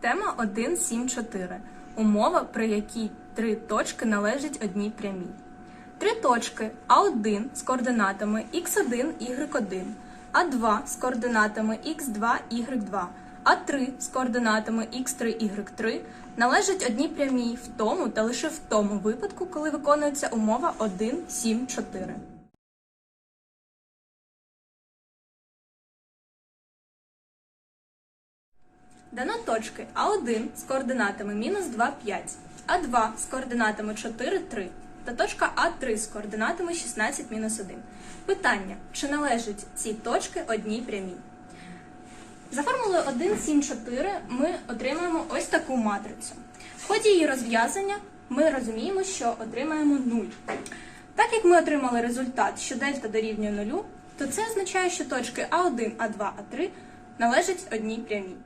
Тема 1.7.4. Умова, при якій три точки належать одній прямій. Три точки А1 з координатами x1, y1, А2 з координатами x2, y2, А3 з координатами x3, y3 належать одній прямій в тому та лише в тому випадку, коли виконується умова 1.7.4. Дано точки А1 з координатами мінус 2, 5, А2 з координатами 4, 3 та точка А3 з координатами 16, мінус 1. Питання, чи належать ці точки одній прямій? За формулою 1, 7, 4 ми отримаємо ось таку матрицю. В ході її розв'язання ми розуміємо, що отримаємо 0. Так як ми отримали результат, що дельта дорівнює 0, то це означає, що точки А1, А2, А3 належать одній прямій.